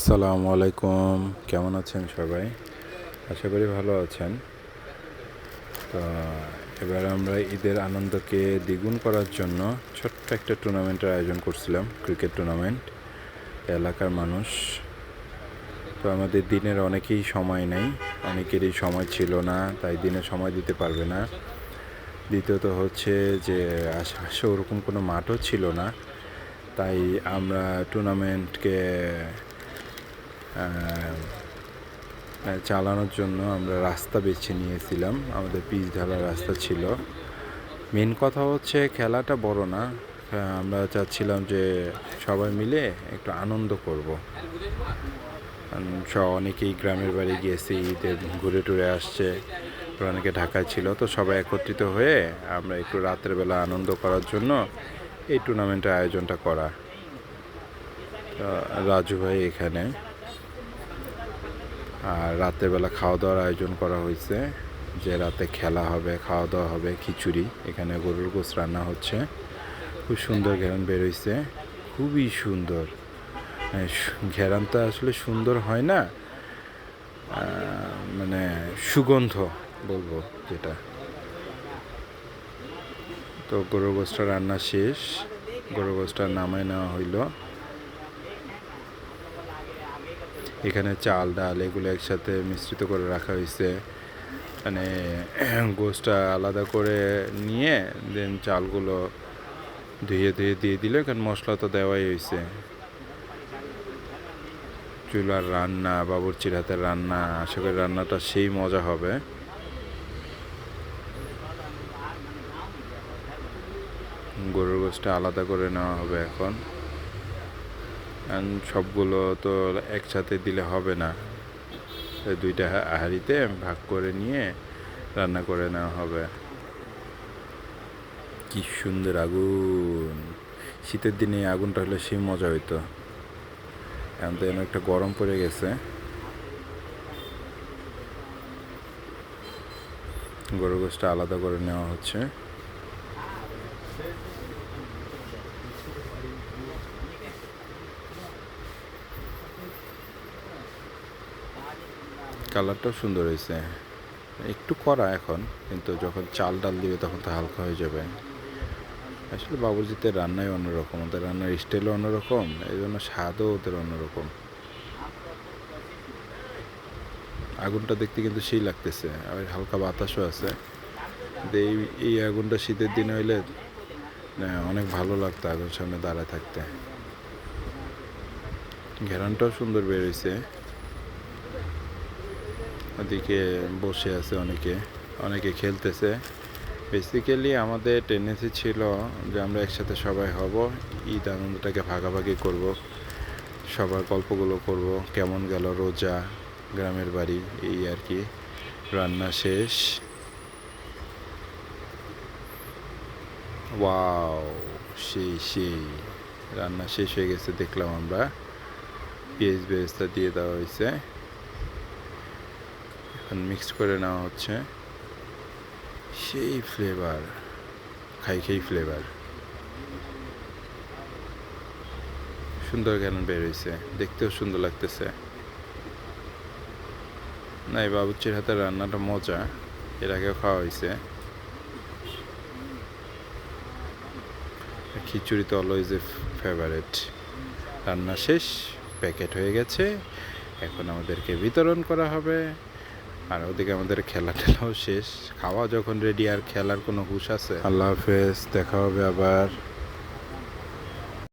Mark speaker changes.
Speaker 1: আসসালামু আলাইকুম। কেমন আছেন সবাই? আশা করি ভালো আছেন। তো, এবার আমরা ঈদের আনন্দকে দ্বিগুণ করার জন্য ছোট্ট একটা টুর্নামেন্টের আয়োজন করছিলাম, ক্রিকেট টুর্নামেন্ট। এলাকার মানুষ। তো আমাদের দিনের অনেকেই সময় নেই, অনেকেরই সময় ছিল না, তাই দিনে সময় দিতে পারবে না। দ্বিতীয়ত হচ্ছে যে আশেপাশে ওরকম কোনো মাঠও ছিল না, তাই আমরা টুর্নামেন্টকে চালানোর জন্য আমরা রাস্তা বেছে নিয়েছিলাম। আমাদের পিচ ঢালা রাস্তা ছিল। মেন কথা হচ্ছে খেলাটা বড় না। আমরা চাচ্ছিলাম যে সবাই মিলে একটু আনন্দ করব। অনেকেই গ্রামের বাড়ি গিয়েছে, ঈদে ঘুরে টুরে আসছে অনেকে ঢাকায় ছিল। তো সবাই একত্রিত হয়ে আমরা একটু রাতের বেলা আনন্দ করার জন্য এই টুর্নামেন্টের আয়োজনটা করা। রাজু ভাই এখানে। আর রাতের বেলা খাওয়া দাওয়ার আয়োজন করা হয়েছে। যে রাতে খেলা হবে খাওয়া দাওয়া হবে, খিচুড়ি। এখানে গরুর গোস রান্না হচ্ছে। খুব সুন্দর ঘেরান বেরোইছে খুবই সুন্দর। ঘেরানটা আসলে সুন্দর হয় না মানে সুগন্ধ বলব যেটা। তো গরুর গোসটা রান্না শেষ। গরুর গোসটা নামায় নেওয়া হইল। এখানে চাল, ডাল এগুলো একসাথে মিশ্রিত করে রাখা হয়েছে। মানে গোসটা আলাদা করে নিয়ে দেন চালগুলো ধুয়ে ধুয়ে দিয়ে দিলে, কারণ মশলা তো দেওয়াই হয়েছে। চুলার রান্না, বাবুর্চির হাতের রান্না, আশা করি রান্নাটা সেই মজা হবে। গরুর গোসটা আলাদা করে নেওয়া হবে এখন। And সবগুলো তো একসাথে দিলে হবে না। দুইটা হাঁড়িতে ভাগ করে নিয়ে রান্না করে নেওয়া হবে। কি সুন্দর আগুন। শীতের দিনে আগুনটা হলে সেই মজা হইতো। এখন তো একটা গরম পড়ে গেছে। গরু গোষ্ঠটা আলাদা করে নেওয়া হচ্ছে। কালারটাও সুন্দর হয়েছে। একটু করা এখন, কিন্তু যখন চাল ডাল দিবে তখন তো হালকা হয়ে যাবে। আসলে বাবুজিতে রান্নাই অন্যরকম, ওদের রান্নার স্টাইলও অন্যরকম, এই জন্য স্বাদও ওদের অন্যরকম। আগুনটা দেখতে কিন্তু সেই লাগতেছে, আর হালকা বাতাসও আছে। এই এই আগুনটা শীতের দিন হইলে অনেক ভালো লাগতো আগুন সামনে দাঁড়ায় থাকতে। ঘেরানটাও সুন্দর বেরোইছে ওদিকে বসে আছে অনেকে অনেকে খেলতেছে। বেসিক্যালি আমাদের টেন্ডেন্সি ছিল যে আমরা একসাথে সবাই হব, ঈদ আনন্দটাকে ভাগাভাগি করব, সবার গল্পগুলো করব, কেমন গেল রোজা, গ্রামের বাড়ি, এই আর কি, রান্না শেষ। ওয়াও সেই সেই, রান্না শেষ হয়ে গেছে, দেখলাম আমরা। পেঁয়াজ বেরেস্তা দিয়ে দেওয়া হয়েছে। এখন মিক্সড করে নেওয়া হচ্ছে। সেই ফ্লেভার খাই খাই ফ্লেভার সুন্দর কেন বের হয়েছে দেখতেও সুন্দর লাগতেছে। না এই বাবুচ্চির হাতের রান্নাটা মজা। এর আগেও খাওয়া হয়েছে খিচুড়ি তো অলওয়েজ এ ফেভারেট রান্না শেষ প্যাকেট হয়ে গেছে। এখন আমাদেরকে বিতরণ করা হবে। আর ওদিকে আমাদের খেলা টেলাও শেষ। খাওয়া যখন রেডি আর খেলার কোনো হুশ আছে, আল্লাহ হাফেজ, দেখা হবে আবার।